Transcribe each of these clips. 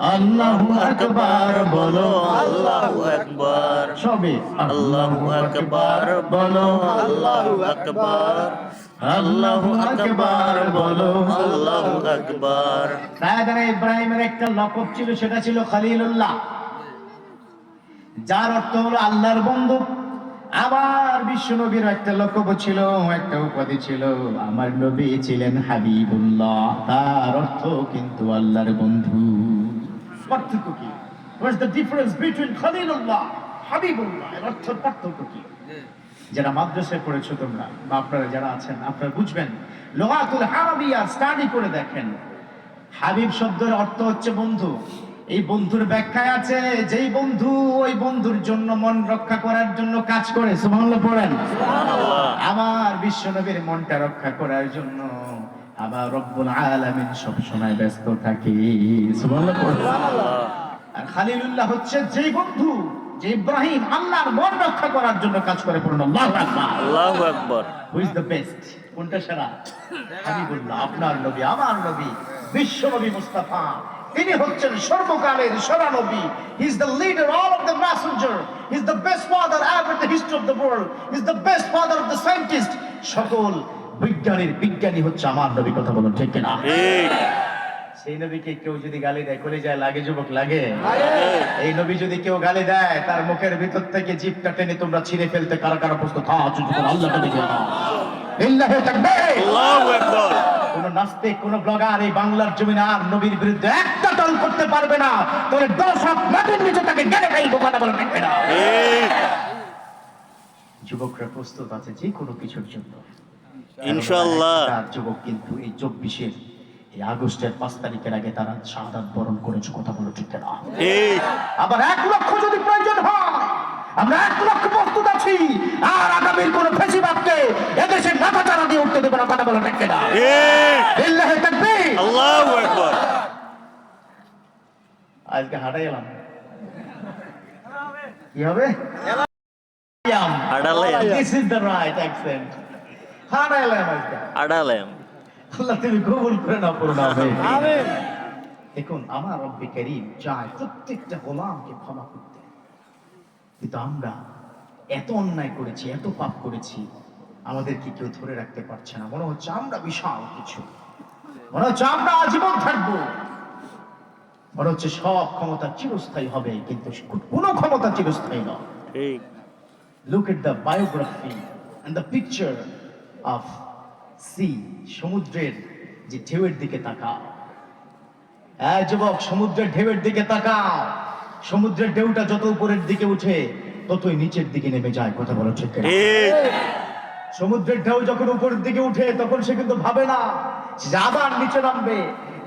আল্লাহু আকবার বলো আল্লাহু আকবার। সবে আল্লাহু আকবার বলো আল্লাহু আকবার। আল্লাহু আকবার বলো আল্লাহু আকবার। সায়দানা ইব্রাহিমের একটা লকব ছিল সেটা ছিল খলিলুল্লাহ। যার অর্থ হলো আল্লাহর বন্ধু। আবার বিশ্ব নবীর একটা লকব ছিল একটা উপাধি ছিল। আমার নবী ছিলেন হাবিবুল্লাহ তার অর্থ কিন্তু আল্লাহর বন্ধু। পার্থক্য কি? What's the difference between Khalilullah Habibullah এর অর্থ পার্থক্য কি? যারা মাদ্রাসায় পড়েছো তোমরা বা আপনারা যারা আছেন আপনারা বুঝবেন লোহাতুল হারাবিয়া স্টাডি করে দেখেন। হাবিব শব্দের অর্থ হচ্ছে বন্ধু। এই বন্ধুর ব্যাখ্যায় আছে যেই বন্ধু ওই বন্ধুর জন্য মন রক্ষা করার জন্য কাজ করে। সুবহানাল্লাহ পড়েন? আমার বিশ্বনবীর মনটা রক্ষা করার জন্য আবার রব্বুল আলামিন সব সময় ব্যস্ত থাকে। আর খালিলুল্লাহ হচ্ছে যেই বন্ধু যে ইব্রাহিম আল্লাহর মন রক্ষা করার জন্য কাজ করে পড়ুন। আল্লাহু আকবার। আল্লাহু আকবার। হু ইজ দ্য বেস্ট কোনটা সেরা? হাবিবুল্লাহ আপনার নবী আমার নবী বিশ্ব নবী মুস্তাফা। তিনি হচ্ছেন সর্বকালের সেরা নবী। He is the leader all of the messenger he is the best father ever the history of the world he is the best father of the scientist সকল বিজ্ঞানীর বিজ্ঞানী হচ্ছে আমার নবী কথা বলুন ঠিক কিনা? সেই নবীকে কেউ যদি গালি দেয় কলে যায় লাগে যুবক লাগে? এই নবী যদি কেউ গালি দেয় তার মুখের ভিতর থেকে জিভটা টেনে তোমরা ছিঁড়ে ফেলতে কারও কারা প্রস্তুত আল্লাহু আকবার। কোন নাস্তিক কোন ব্লগার এই বাংলার জমিনে আর নবীর বিরুদ্ধে একটা দল করতে পারবে না। তোরে দশ হাত মাটির নিচে তাকে গেলে খাই কথা বলে না যুবকরা প্রস্তুত আছে যে কোনো কিছুর জন্য। ইনশাআল্লাহ। যুবক কিন্তু এই চব্বিশের এই আগস্টের পাঁচ তারিখের আগে তারা শাহাদাত বরণ করেছে কথা বলো ঠিক না আবার এক লক্ষ যদি প্রয়োজন হয় আমরা এক লক্ষ প্রস্তুত আছি আর আগামীর কোন ফেসিবাদকে এদেশে মাথা চারা দিয়ে উঠতে দেবে না কথা বলো ঠিক না ঠিক লিল্লাহি তাকবীর। আল্লাহু আকবার। আজকে হাঁটাই এলাম কি হবে? হাঁটালাম। This is the right accent হাঁটাই এলাম আড়ালাম আল্লাহ তুমি কবুল করে নাও করুন দেখুন আমার রব্বি করিম চায় প্রত্যেকটা গোলামকে ক্ষমা করতে। কিন্তু আমরা এত অন্যায় করেছি এত পাপ করেছি আমাদেরকে কেউ ধরে রাখতে পারছে না। মনে হচ্ছে আমরা বিশাল কিছু। মনে হচ্ছে আমরা আজীবন থাকব। মনে হচ্ছে সব ক্ষমতা চিরস্থায়ী হবে কিন্তু কোনো ক্ষমতা চিরস্থায়ী নয়। ঠিক। Look at the biography and the picture of sea সমুদ্রের যে ঢেউয়ের দিকে তাকাও। হ্যাঁ যুবক সমুদ্রের ঢেউয়ের দিকে তাকাও। সমুদ্রের ঢেউটা যত উপরের দিকে উঠে ততই নিচের দিকে নেমে যায় কথা বলো ঠিক? সমুদ্রের ঢেউ যখন উপরের দিকে উঠে তখন সে কিন্তু ভাবে না যে আবার নিচে নামবে।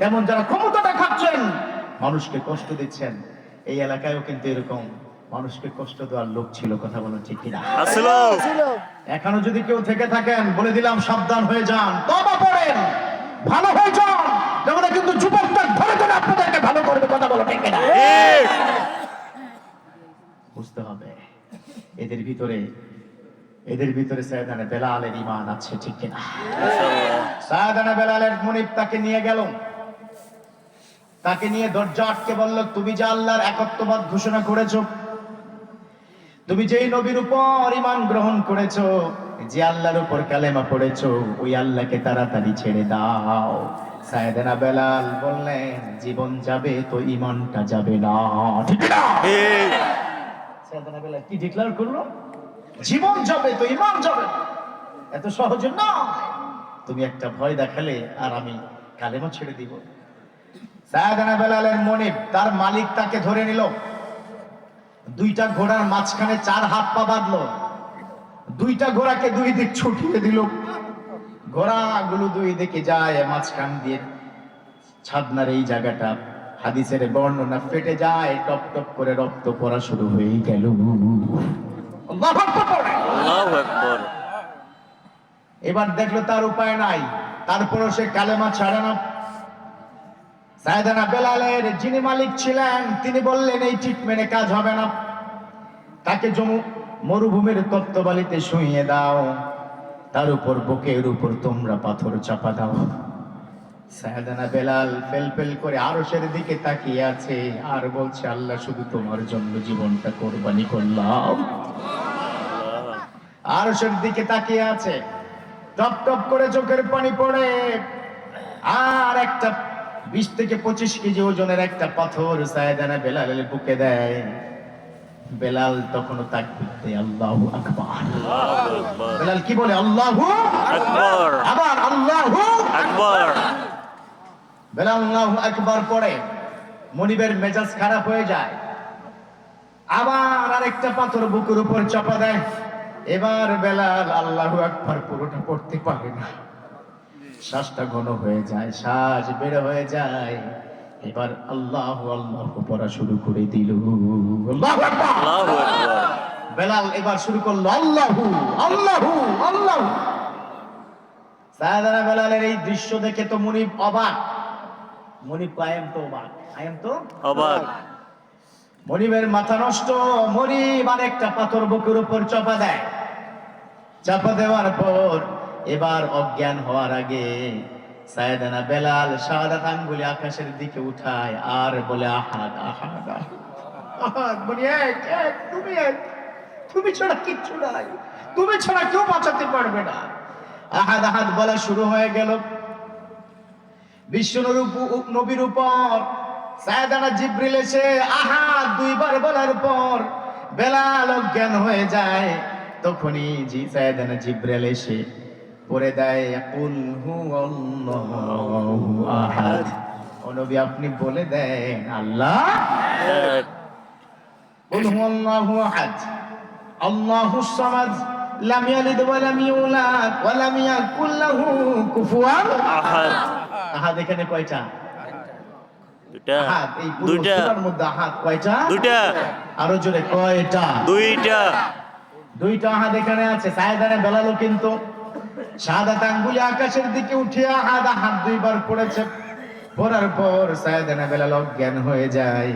তেমন যারা ক্ষমতা দেখাচ্ছেন মানুষকে কষ্ট দিচ্ছেন এই এলাকায়ও কিন্তু এরকম। মানুষকে কষ্ট দেওয়ার লোক ছিল কথা বলো ঠিক কিনা? আসলো। এখনও যদি কেউ থেকে থাকেন বলে দিলাম সাবধান হয়ে যান তবা পড়েন ভালো হয়ে যান। যেমন কিন্তু যুবকটা ধরে ধরে আপনাদেরকে ভালো করবে কথা বলো ঠিক কিনা? ঠিক। বুঝতে হবে এদের ভিতরে এদের ভিতরে সায়দানা বেলালের ইমান আছে ঠিক কিনা? সায়দানা বেলালের মুনিব তাকে নিয়ে গেল। তাকে নিয়ে দরজা আটকে বলল তুমি যে আল্লাহর একত্ববাদ ঘোষণা করেছ তুমি যেই নবীর উপর ইমান গ্রহণ করেছ যে আল্লাহর উপর কালেমা পড়েছো ওই আল্লাহকে তাড়াতাড়ি ছেড়ে দাও। সায়দানা বেলাল বললেন জীবন যাবে তো ইমানটা যাবে না। ঠিক না? ঠিক সায়দানা বেলাল কি ডিক্লেয়ার করল? জীবন যাবে তো ইমান যাবে। এত সহজ না তুমি একটা ভয় দেখালে আর আমি কালেমা ছেড়ে দিব। সায়দানা বেলালের মনে তার মালিক তাকে ধরে নিল। দুইটা ঘোড়ার মাঝখানে চার হাত পা বাঁধলো। দুইটা ঘোড়াকে দুই দিক ছুটিয়ে দিল। ঘোড়াগুলো দুই দিকে যায় মাঝখান দিয়ে ছাদনার এই জায়গাটা হাদিসের বর্ণনা ফেটে যায় টপ টপ করে রক্ত পড়া শুরু হয়ে গেল। এবার দেখল তার উপায় নাই তারপরও সে কালেমা ছাড়ে না। সায়দানা বেলালের যিনি মালিক ছিলেন, তিনি বললেন, এই ট্রিটমেন্টে কাজ হবে না। তাকে জমু, মরুভূমির তত্ত্ববালিতে শুইয়ে দাও। তার উপর বুকের উপর তোমরা পাথর চাপা দাও। সায়দানা বেলাল ফেল ফেল করে আরশের দিকে তাকিয়ে আছে, আর বলছে, আল্লাহ শুধু তোমার জন্য জীবনটা কোরবানি করলাম। আরশের দিকে তাকিয়ে আছে। টপ টপ করে চোখের পানি পড়ে, আর একটা বিশ থেকে পঁচিশ কেজি ওজনের একটা পাথর সায়দানা বেলালের বুকে দেয়। বেলাল তখনও তাকবির দেয় আল্লাহু আকবার। আল্লাহু আকবার। বেলাল কি বলে? আল্লাহু আকবার। আবার আল্লাহু আকবার। বেলাল আল্লাহু আকবার পড়ে। মনিবের মেজাজ খারাপ হয়ে যায়। আবার আরেকটা পাথর বুকের উপর চাপা দেয়। এবার বেলাল আল্লাহু আকবার পুরোটা পড়তে পারে না। শ্বাসটা ঘন হয়ে যায় শ্বাস বের হয়ে যায়। এবার আল্লাহ আল্লাহ পড়া শুরু করে দিল। বেলাল এবার শুরু করল আল্লাহু আল্লাহু আল্লাহু। সায়দানা বেলালের এই দৃশ্য দেখে তো মুনিব অবাক। মুনিব কায়েম তো অবাক কায়েম তো অবাক। মনিবের মাথা নষ্ট মনিব আর একটা পাথর বুকের উপর চাপা দেয়। চাপা দেওয়ার পর এবার অজ্ঞান হওয়ার আগে সায়দানা বেলাল শাহাদাত আঙ্গুলি আকাশের দিকে উঠায়, আর বলে, আহাদ আহাদ বলি কিচ্ছু পারবে না। বলা শুরু হয়ে গেল। উপর দুইবার বলার পর বেলাল অজ্ঞান হয়ে যায়। তখনই জি, সায়দানা জিব্রিল এসে পরে দেয় কুল হু ও নবী আপনি বলে দেন আল্লাহ কুল হু আল্লাহু আহাদ সামাদ লাম ইয়ালিদ ওয়া লাম ইউলাদ ওয়া লাম ইয়াকুল লাহু কুফুয়ান আহাদ। আহাদ এখানে কয়টা? দুটা এই মধ্যে কয়টা? দুইটা। দুইটা। এখানে আছে। বেলালো কিন্তু শাহাদাত আঙ্গুলি আকাশের দিকে উঠে আহাদ আহাদ দুইবার পড়েছে। পড়ার পর সায়দানে বেলাল অজ্ঞান হয়ে যায়।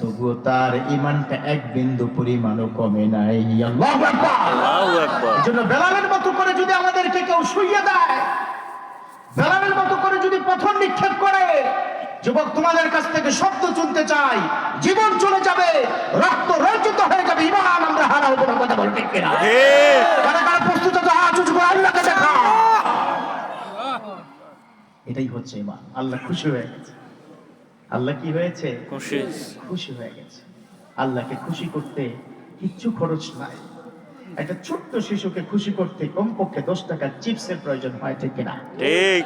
তবুও তার ইমানটা এক বিন্দু পরিমাণও কমে নাই। জন্য বেলালের মতো করে যদি আমাদেরকে কেউ শুইয়ে দেয় বেলালের মতো করে যদি পথর নিক্ষেপ করে যুবক তোমাদের কাছ থেকে শব্দ শুনতে চাই জীবন চলে যাবে রক্ত রঞ্জিত হয়ে যাবে ইমান আমরা হারাবো কথা বল ঠিক কিনা ঠিক কারা কারা প্রস্তুত আছে হাত উঁচু করে আল্লাহকে দেখা এটাই হচ্ছে ইমান আল্লাহ খুশি হয়ে গেছে। আল্লাহ কি হয়েছে? খুশি। খুশি হয়ে গেছে। আল্লাহকে খুশি করতে কিচ্ছু খরচ নাই। একটা ছোট্ট শিশুকে খুশি করতে কমপক্ষে দশ টাকার চিপসের প্রয়োজন হয় ঠিক কিনা? ঠিক।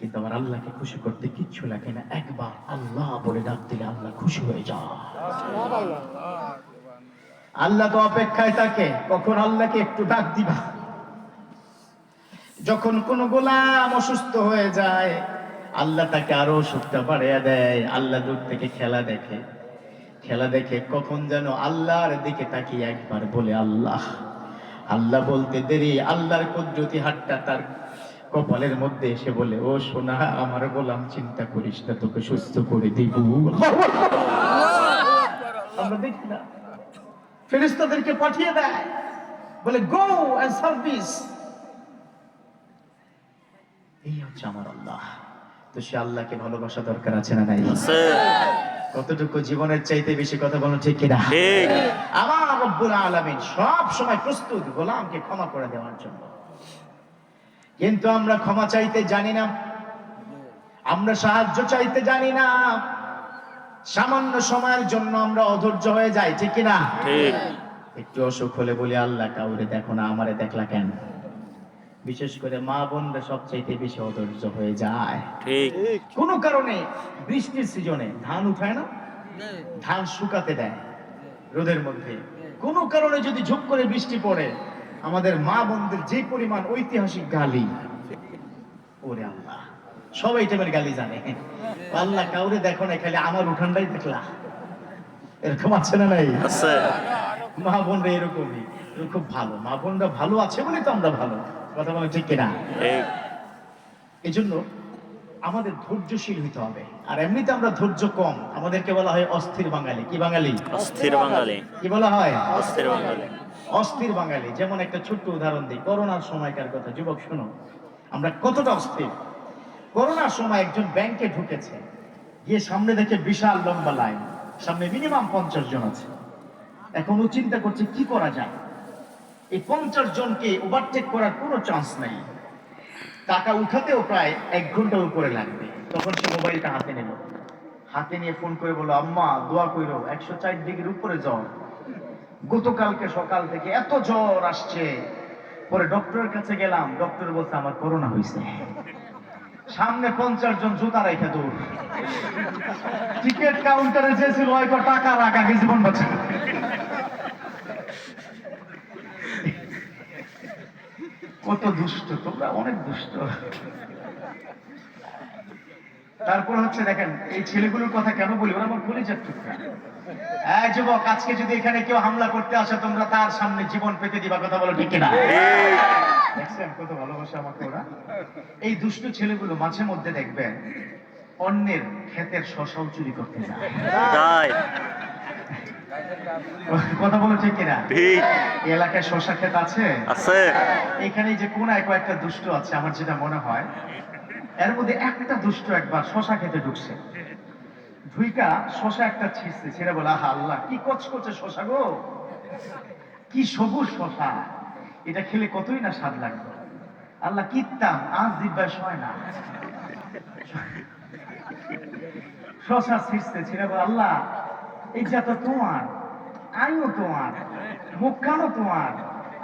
কিন্তু আমার আল্লাহকে খুশি করতে কিচ্ছু লাগে না। একবার আল্লাহ বলে ডাক দিলে আল্লাহ খুশি হয়ে যায়। আল্লাহ তো অপেক্ষায় থাকে। কখন আল্লাহকে একটু ডাক দিবা? যখন কোন গোলাম অসুস্থ হয়ে যায়, আল্লাহ তাকে আরও অসুখটা বাড়িয়ে দেয়। আল্লাহ দূর থেকে খেলা দেখে। খেলা দেখে কখন যেন আল্লাহর দিকে তাকিয়ে একবার বলে, আল্লাহ আল্লাহ বলতে দেরি। আল্লাহর কুদরতি হাতটা তার কপালের মধ্যে এসে বলে, ও সোনা, আমার গোলাম, চিন্তা করিস না, তোকে সুস্থ করে দিব। আমরা দেখি না। পাঠিয়ে দেয়। বলে গো এন্ড সার্ভিস এই হচ্ছে আমার আল্লাহ। তো সে আল্লাহকে ভালোবাসা দরকার আছে না নাই? কতটুকু জীবনের চাইতে বেশি কথা বলো ঠিক কিনা? ঠিক। আমার রব্বুল আলামিন সব সময় প্রস্তুত গোলামকে ক্ষমা করে দেওয়ার জন্য। কিন্তু আমরা ক্ষমা চাইতে জানি না। আমরা সাহায্য চাইতে জানি না। সামান্য সময়ের জন্য আমরা অধৈর্য হয়ে যাই ঠিক কিনা? ঠিক। একটু অসুখ হলে বলি আল্লাহ কাউরে দেখো না আমারে দেখলা কেন? বিশেষ করে মা বোনরা সবচাইতে বেশি অধৈর্য হয়ে যায়। ঠিক। কোনো কারণে বৃষ্টির সিজনে ধান উঠায় না? ধান শুকাতে দেয় রোদের মধ্যে। কোনো কারণে যদি ঝুপ করে বৃষ্টি পড়ে আমাদের মা বোনদের যে পরিমাণ ঐতিহাসিক গালি ওরে আল্লাহ সব আইটেমের গালি জানে। আল্লাহ কাউরে দেখো না খালি আমার উঠানটাই দেখলা। এরকম আছে না নাই? মা বোনরা এরকমই। খুব ভালো। মা বোনরা ভালো আছে বলে তো আমরা ভালো। কথা বলে ঠিক কিনা? এই জন্য আমাদের ধৈর্যশীল হইতে হবে। আর এমনিতে আমরা ধৈর্য কম। আমাদেরকে বলা হয় অস্থির বাঙালি। কি বাঙালি? অস্থির বাঙালি। কি বলা হয়? অস্থির বাঙালি। অস্থির বাঙালি। যেমন একটা ছোট্ট উদাহরণ দিই। করোনার সময়কার কথা। যুবক শোনো। আমরা কতটা অস্থির। করোনার সময় একজন ব্যাংকে ঢুকেছে। গিয়ে সামনে দেখে বিশাল লম্বা লাইন। সামনে মিনিমাম পঞ্চাশ জন আছে। এখন ও চিন্তা করছে কি করা যায়? এই পঞ্চাশ জনকে ওভারটেক করার কোনো চান্স নেই। টাকা উঠাতেও প্রায় এক ঘণ্টা উপরে লাগবে। তখন সে মোবাইলটা হাতে নিল। হাতে নিয়ে ফোন করে বলল, আম্মা, দোয়া কইরো, একশো চার ডিগ্রির উপরে জ্বর। গতকালকে সকাল থেকে এত জ্বর আসছে। পরে ডক্টরের কাছে গেলাম ডক্টর বলছে, আমার করোনা হয়েছে সামনে পঞ্চাশ জন জুতা রেখে দৌড়। টিকিট কাউন্টারে যে ছিল টাকা রাখা জীবন বাঁচা কত দুষ্ট, তোমরা অনেক দুষ্ট। তারপর হচ্ছে দেখেন, এই ছেলেগুলোর কথা কেন বলি? ওরা আমার কলিজার টুকরা। এই যুবক, আজকে যদি এখানে কেউ হামলা করতে আসে, তোমরা তার সামনে জীবন পেতে দিবা, কথা বলো ঠিক না কত ভালোবাসা আমাকে ওরা? এই দুষ্ট ছেলেগুলো মাঝে মধ্যে দেখবেন, অন্যের ক্ষেতের শশাও চুরি করতে যায়। কথা বলো ঠিক কিনা? ঠিক। এলাকায় শশা ক্ষেত আছে? আছে। এখানে যে কোনায় কয়েকটা দুষ্ট আছে আমার যেটা মনে হয় এর মধ্যে একটা দুষ্ট একবার শশা খেতে ঢুকছে। ঢুইকা শশা একটা ছিঁড়ছে ছেড়ে বলে আহা আল্লাহ কি কচকচে শশা গো! কি সবুজ শশা এটা খেলে কতই না স্বাদ লাগবে? আল্লাহ কিত্তাম আজ দিব্যায় সয় না। শশা ছিঁড়ছে ছেড়ে বলে আল্লাহ এই যা তো তোমার। আইও তোমার। মুখখানো তোমার।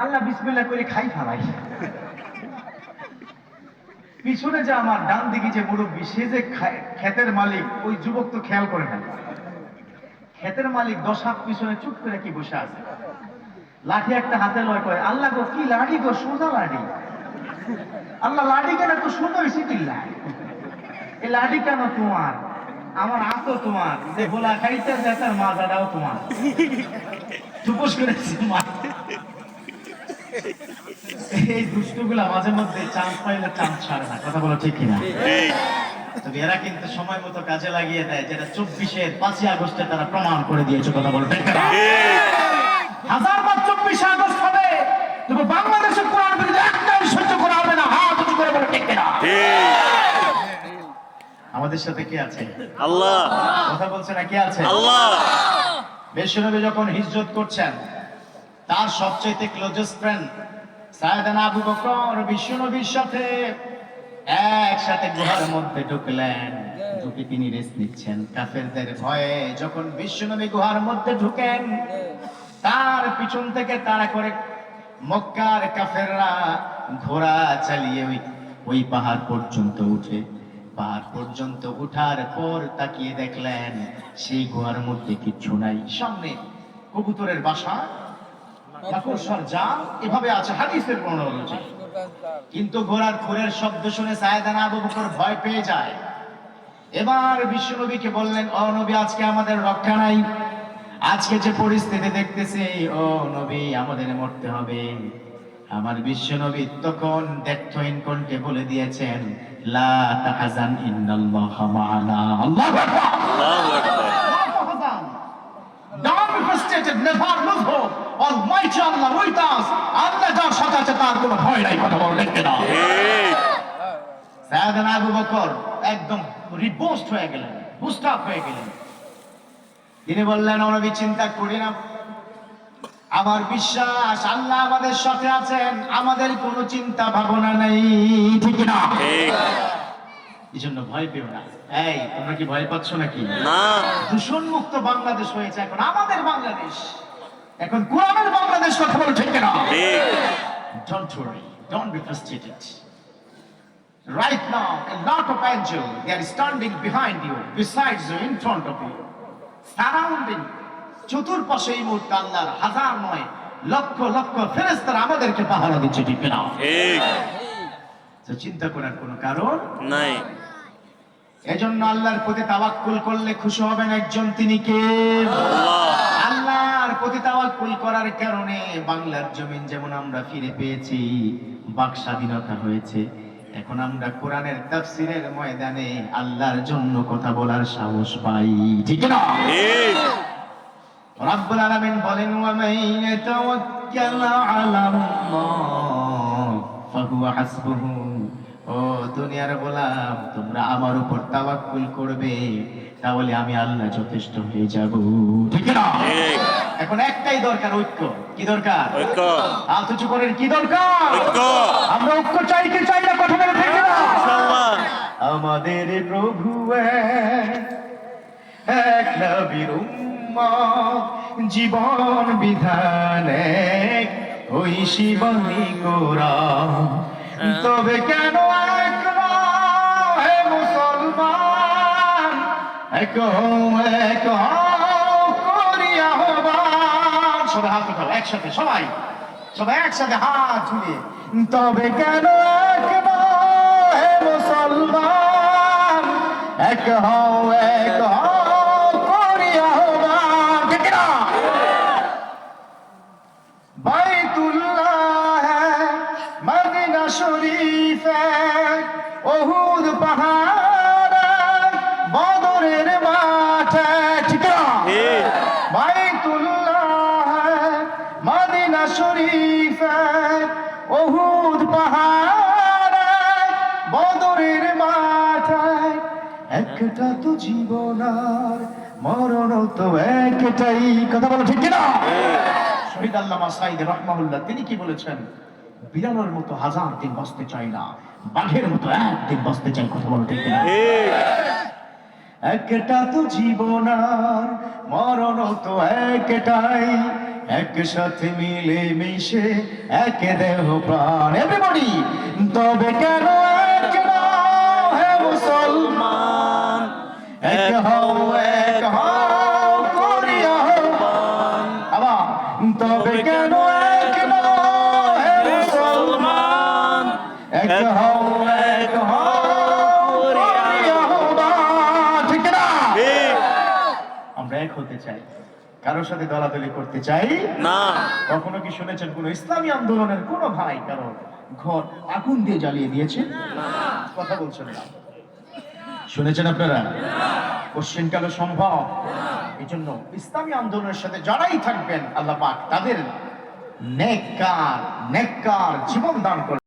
আল্লাহ বিসমিল্লাহ করে খাই ফেলাই। পিছনে যে আমার ডান দিকে যে মুরব্বী, সে যে ক্ষেতের মালিক, ওই যুবক তো খেয়াল করে না। ক্ষেতের মালিক দশ হাত পিছনে চুপ করে কি বসে আছে? লাঠি একটা হাতে লয় করে আল্লাহ গো, কি লাঠি গো, সোজা লাঠি? আল্লাহ, লাঠি কেন? তো সুন্দর হয়েছে কিল্লা এই লাঠি কেন তোমার? আমার হাতও তোমার, যে ভোলা খাইতে দেখার মাজাটাও তোমার। টুকুস করেছি মা। এই দুষ্টগুলা মাঝে মধ্যে চান্স পাইলে চান্স ছাড়ে না, কথা বলো ঠিক এরা কিন্তু সময় মতো কাজে লাগিয়ে দেয়, যেটা চব্বিশের পাঁচই আগস্টে তারা প্রমাণ করে দিয়েছে, কথা বলো ঠিক হাজার বার চব্বিশে আগস্ট হবে বাংলাদেশের কোরআন একটাই সহ্য করা হবে না করে বলো ঠিক কিনা? আমাদের সাথে কি আছে? আল্লাহ। কথা বলছে না কি আছে? আল্লাহ। বিশ্বনবী যখন হিজরত করছেন তার সবচেয়ে ক্লোজেস্ট ফ্রেন্ড সায়দানা আবু বকর বিশ্বনবীর সাথে একসাথে গুহার মধ্যে ঢুকলেন। ঢুকে তিনি রেস্ট নিচ্ছেন। কাফেরদের ভয়ে যখন বিশ্বনবী গুহার মধ্যে ঢুকেন তার পিছন থেকে তারা করে মক্কার কাফেররা ঘোড়া চালিয়ে ওই ওই পাহাড় পর্যন্ত উঠে। পাহাড় পর্যন্ত উঠার পর তাকিয়ে দেখলেন সেই গুহার মধ্যে কিচ্ছু নাই। সামনে কবুতরের বাসা মাকড়সার জাল, এভাবে আছে হাদিসের বর্ণনা। অনুযায়ী কিন্তু ঘোড়ার খুরের শব্দ শুনে সায়দানা আবু বকর ভয় পেয়ে যায়। এবার বিশ্বনবীকে বললেন, ও নবী, আজকে আমাদের রক্ষা নাই। আজকে যে পরিস্থিতি দেখতেছি, ও নবী, আমাদের মরতে হবে। আমার বিশ্বনবী তখন দ্ব্যর্থহীন কণ্ঠে বলে দিয়েছেন লা তাহাজান ইন্নাল্লাহা মা'ানা আল্লাহু আকবার! আল্লাহু আকবার। Don't be frustrated, never lose hope. Almighty Allah with us. আল্লাহ যার সাথে আছে তার কোনো ভয় নাই কথা বলো দেখতে ঠিক। সায়াদানা আবু বকর একদম হয়ে গেলেন বুস্ট আপ হয়ে গেলেন। তিনি বললেন অনবী চিন্তা করি না আমার বিশ্বাস আল্লাহ আমাদের সাথে আছেন। আমাদের কোনো চিন্তা ভাবনা নেই ঠিক না এই জন্য ভয় পেও না। এই তোমরা কি ভয় পাচ্ছ নাকি? না। দূষণ মুক্ত বাংলাদেশ হয়েছে এখন। আমাদের বাংলাদেশ। এখন কোরআনের বাংলাদেশ কথা বলো ঠিক না Don't worry, don't be frustrated. Right now, a lot of angels, they are standing behind you, besides you, in front of you, surrounding. চতুর্পাশে এই মুহূর্তে আল্লাহর হাজার নয় লক্ষ লক্ষ ফেরেস্তারা আমাদেরকে পাহারা দিচ্ছে ঠিক না ঠিক। তো চিন্তা করার কোনো কারণ? নাই। এজন্য আল্লাহর প্রতি তাওয়াক্কুল করলে খুশি হবেন একজন তিনি কে? আল্লাহ। আল্লাহর প্রতি তাওয়াক্কুল করার কারণে বাংলার জমিন যেমন আমরা ফিরে পেয়েছি বাক স্বাধীনতা হয়েছে এখন আমরা কোরআনের তাফসিরের ময়দানে আল্লাহর জন্য কথা বলার সাহস পাই ঠিক না ঠিক। রব্বুল আলামিন বলেন ওয়া মান ইয়াতাওয়াক্কাল আলা আল্লাহ ফাহুয়া হাসবুহু। ও দুনিয়ার গোলাম তোমরা আমার উপর তাওয়াক্কুল করবে তাহলে আমি আল্লাহ যথেষ্ট হয়ে যাব। ঠিক না এখন একটাই দরকার ঐক্য। কি দরকার? ঐক্য। উঁচু করেন কি দরকার? ঐক্য। আমরা ঐক্য চাই কি চাই না কথা বলে ঠিক না আমাদের প্রভু এক, এক নবীর জীবন বিধান ওই শিবানী কোরআন। তবে কেন মুসলমান, এক এক। সবাই একসাথে, সবাই। সবাই একসাথে হাত তবে কেন মুসলমান, এক হও এক শহীদ আল্লামা সাইদ রহমাহুল্লাহ তিনি কি বলেছেন? বিড়ালের মতো হাজার দিন বাঁচতে চাই না বাঘের মতো একদিন বাঁচতে চাই কথা বলো ঠিক না ঠিক। একটা তো জীবন আর মরণ তো একটাই একসাথে মিলে মিশে এক দেহ প্রাণ। এভরিবডি তবে কেন এক হও আমরা এক হতে চাই। কারোর সাথে দলাদলি করতে চাই? না। কখনো কি শুনেছেন কোন ইসলামী আন্দোলনের কোন ভাই কারও ঘর আগুন দিয়ে জ্বালিয়ে দিয়েছে? কথা বলছেন না। শুনেছেন আপনারা? কোশ্চেন কালো সম্ভব। এই জন্য ইসলামী আন্দোলনের সাথে যারাই থাকবেন আল্লাহ পাক তাদের নেককার নেককার জীবন দান করবেন।